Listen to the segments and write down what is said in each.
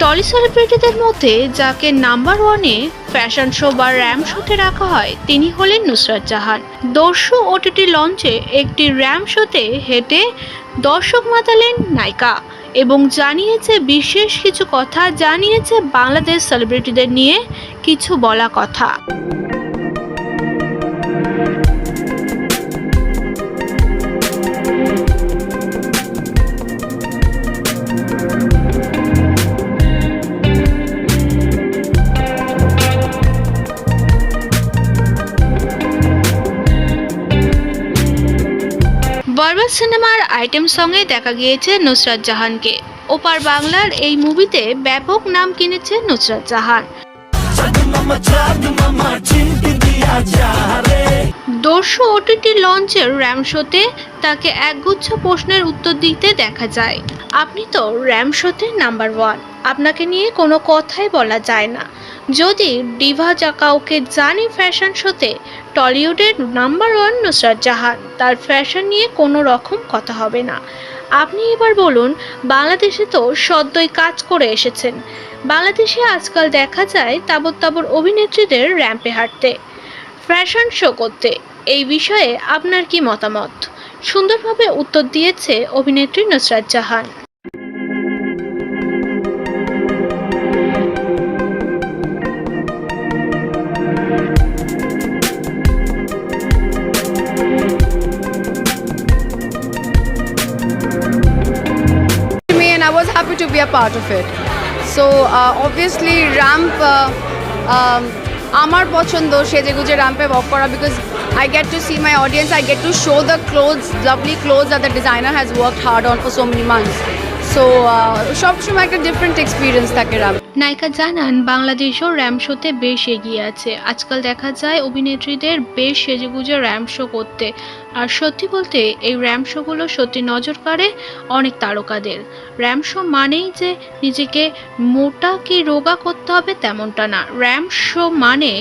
Trolley সেলিব্রিটিদের মধ্যে যাকে number ওয়ানে ফ্যাশন শো বা র্যাম শোতে রাখা হয়, তিনি হলেন নুসরাত জাহান। দর্শু ওটিটি লঞ্চে একটি র্যাম শোতে হেঁটে দর্শক মাতালেন নায়িকা এবং জানিয়েছে বিশেষ কিছু কথা, জানিয়েছে বাংলাদেশ সেলিব্রিটিদের নিয়ে কিছু বলা কথা। বরবাদ সিনেমার আইটেম সঙ্গে দেখা গিয়েছে নুসরাত জাহানকে। ওপার বাংলার এই মুভিতে ব্যাপক নাম কিনেছে নুসরাত জাহান। দর্শু ওটিটি লঞ্চের র্যাম শোতে তাকে একগুচ্ছ প্রশ্নের উত্তর দিতে দেখা যায়। আপনি তো র্যাম শোতে নাম্বার ওয়ান। আপনাকে নিয়ে কোনো কথাই বলা যায় না। যদি ডিভা যা কাউকে জানি ফ্যাশন শোতে, টলিউডের নাম্বার ওয়ান নুসরাত জাহান, তার ফ্যাশন নিয়ে কোনো রকম কথা হবে না। আপনি এবার বলুন, বাংলাদেশে তো সদ্যই কাজ করে এসেছেন। বাংলাদেশে আজকাল দেখা যায় তাবর তাবর অভিনেত্রীদের র্যাম্পে হাঁটতে, ফ্যাশন শো করতে। এই বিষয়ে আপনার কি মতামত? সুন্দরভাবে উত্তর দিয়েছে অভিনেত্রী Nusrat Jahan. I was happy to be a part of it. So uh, obviously ramp uh, um, আমার পছন্দ সেজে গুজে র্যাম্পে ওয়াক করা because I get to see my audience I get to show the clothes lovely clothes that the designer has work hard on for so many months so সবসময় একটা different experience থাকে ramp নায়িকা জানান, বাংলাদেশও RAM শোতে বেশ এগিয়ে আছে। আজকাল দেখা যায় অভিনেত্রীদের বেশ সেজেগুজে র্যাম শো করতে। আর সত্যি বলতে, এই র্যাম শোগুলো সত্যি নজর কাড়ে অনেক তারকাদের। র্যাম শো মানেই যে নিজেকে মোটা কি রোগা করতে হবে তেমনটা না। র্যাম শো মানে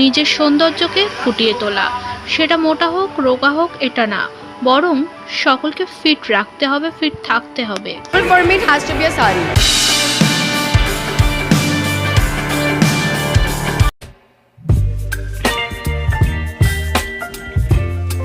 নিজের সৌন্দর্যকে ফুটিয়ে তোলা। সেটা মোটা হোক, রোগা হোক, এটা না। বরং সকলকে ফিট রাখতে হবে ফিট থাকতে হবে। For me has to be a sari.